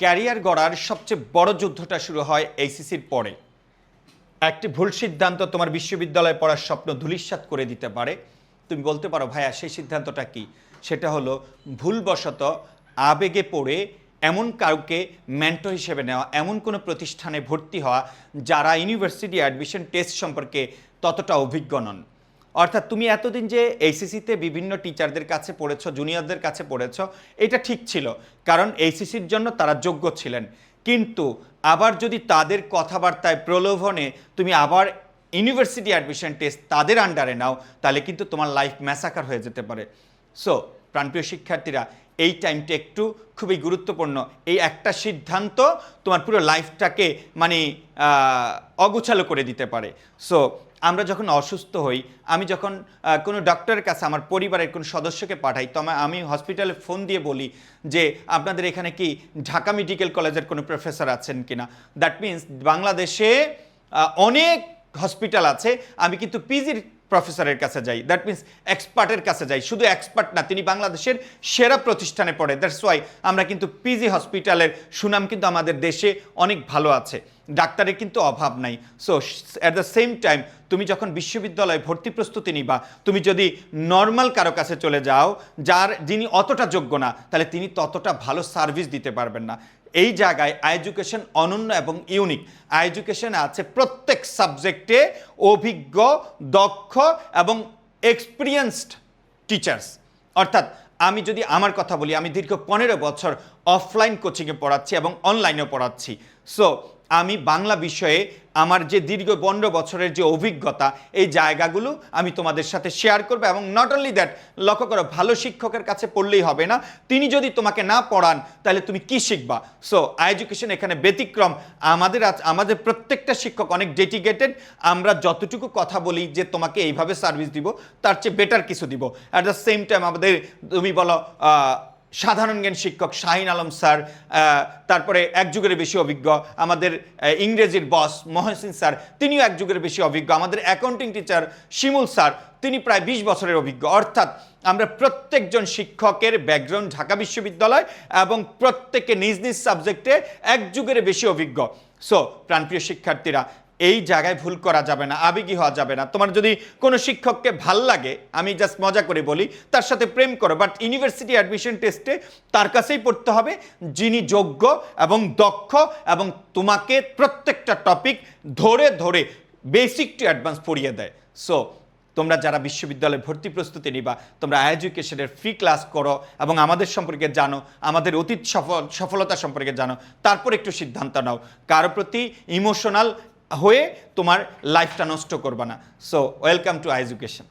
Career গড়ার সবচেয়ে বড় যুদ্ধটা শুরু হয় এইসিসির পরে। একটি ভুল সিদ্ধান্ত তোমার বিশ্ববিদ্যালয়ে পড়ার স্বপ্ন ধূলিসাৎ করে দিতে পারে। তুমি বলতে পারো, ভাইয়া, সেই সিদ্ধান্তটা কি? সেটা হলো, ভুলবশত আবেগে পড়ে এমন কাউকে মেন্টর হিসেবে নেওয়া, এমন কোনো প্রতিষ্ঠানে ভর্তি হওয়া যারা ইউনিভার্সিটি অ্যাডমিশন টেস্ট সম্পর্কে ততটা অভিজ্ঞ নন। অর্থাৎ তুমি এতদিন যে এইসিসিতে বিভিন্ন টিচারদের কাছে পড়েছ জুনিয়রদের কাছে পড়েছ, এটা ঠিক ছিল। কারণ এইসিসির জন্য তারা যোগ্য ছিলেন। কিন্তু আবার যদি তাদের কথাবার্তায় প্রলোভনে তুমি আবার ইউনিভার্সিটি অ্যাডমিশন টেস্ট তাদের আন্ডারে নাও, তাহলে কিন্তু তোমার লাইফ ম্যাসাকার হয়ে যেতে পারে। সো প্রাণপ্রিয় শিক্ষার্থীরা, এই টাইমটা একটু খুবই গুরুত্বপূর্ণ। এই একটা সিদ্ধান্ত তোমার পুরো লাইফটাকে মানে অগোছালো করে দিতে পারে। সো আমরা যখন অসুস্থ হই, আমি যখন কোনো ডক্টরের কাছে, আমার পরিবারের কোনো সদস্যকে পাঠাই, তো আমি হসপিটালে ফোন দিয়ে বলি যে, আপনাদের এখানে কি ঢাকা মেডিকেল কলেজের কোনো প্রফেসর আছেন কি না দ্যাট মিন্স বাংলাদেশে অনেক হসপিটাল আছে। আমি কিন্তু পিজির প্রফেসরের কাছে যাই। দ্যাট মিন্স এক্সপার্টের কাছে যাই। শুধু এক্সপার্ট না, তিনি বাংলাদেশের সেরা প্রতিষ্ঠানে পড়ে। দ্যাটস ওয়াই আমরা কিন্তু পিজি হসপিটালের সুনাম কিন্তু আমাদের দেশে অনেক ভালো আছে। ডাক্তারের কিন্তু অভাব নাই। So at the same time তুমি যখন বিশ্ববিদ্যালয়ে ভর্তি প্রস্তুতি নিবা, তুমি যদি নর্মাল কারও কাছে চলে যাও, যার যিনি অতটা যোগ্য না, তাহলে তিনি ততটা ভালো সার্ভিস দিতে পারবেন না। এই জায়গায় এডুকেশন অনন্য এবং ইউনিক এডুকেশন আছে প্রত্যেক সাবজেক্টে অভিজ্ঞ, দক্ষ এবং এক্সপিরিয়েন্সড টিচার্স অর্থাৎ আমি যদি আমার কথা বলি, আমি দীর্ঘ পনেরো বছর অফলাইন কোচিংয়ে পড়াচ্ছি এবং অনলাইনেও পড়াচ্ছি। সো আমি বাংলা বিষয়ে আমার যে দীর্ঘ পনেরো বছরের যে অভিজ্ঞতা, এই জায়গাগুলো আমি তোমাদের সাথে শেয়ার করব এবং নট অনলি দ্যাট লক্ষ্য করো, ভালো শিক্ষকের কাছে পড়লেই হবে না। তিনি যদি তোমাকে না পড়ান, তাহলে তুমি কি শিখবা? সো এডুকেশন এখানে ব্যতিক্রম। আমাদের আজ- আমাদের প্রত্যেকটা শিক্ষক অনেক ডেডিকেটেড আমরা যতটুকু কথা বলি যে তোমাকে এইভাবে সার্ভিস দিব, তার চেয়ে বেটার কিছু দিব। অ্যাট দ্য সেম টাইম আমাদের, তুমি বলো সাধারণ জ্ঞান শিক্ষক শাহিন আলম স্যার তারপরে এক যুগের বেশি অভিজ্ঞ আমাদের ইংরেজির বস মহসিন স্যার, তিনিও এক যুগের বেশি অভিজ্ঞ আমাদের অ্যাকাউন্টিং টিচার শিমুল স্যার, তিনি প্রায় বিশ বছরের অভিজ্ঞ। অর্থাৎ আমরা প্রত্যেকজন শিক্ষকের ব্যাকগ্রাউন্ড ঢাকা বিশ্ববিদ্যালয় এবং প্রত্যেকে নিজ নিজ সাবজেক্টে এক যুগের বেশি অভিজ্ঞ। সো প্রাণপ্রিয় শিক্ষার্থীরা এই জায়গায় ভুল করা যাবে না, আবেগী হওয়া যাবে না। তোমার যদি কোনো শিক্ষককে ভালো লাগে, আমি জাস্ট মজা করে বলি, তার সাথে প্রেম করো বাট ইউনিভার্সিটি অ্যাডমিশন টেস্টে তার কাছেই পড়তে হবে, যিনি যোগ্য এবং দক্ষ এবং তোমাকে প্রত্যেকটা টপিক ধরে ধরে বেসিক টু অ্যাডভান্স পড়িয়ে দেয়। সো তোমরা যারা বিশ্ববিদ্যালয়ে ভর্তি প্রস্তুতি নিবা, তোমরা এডুকেশনের ফ্রি ক্লাস করো এবং আমাদের সম্পর্কে জানো, আমাদের অতীত সফল, সফলতা সম্পর্কে জানো, তারপর একটু সিদ্ধান্ত নাও। কারও প্রতি ইমোশনাল হয়ে তোমার লাইফটা নষ্ট করবা না। So welcome to education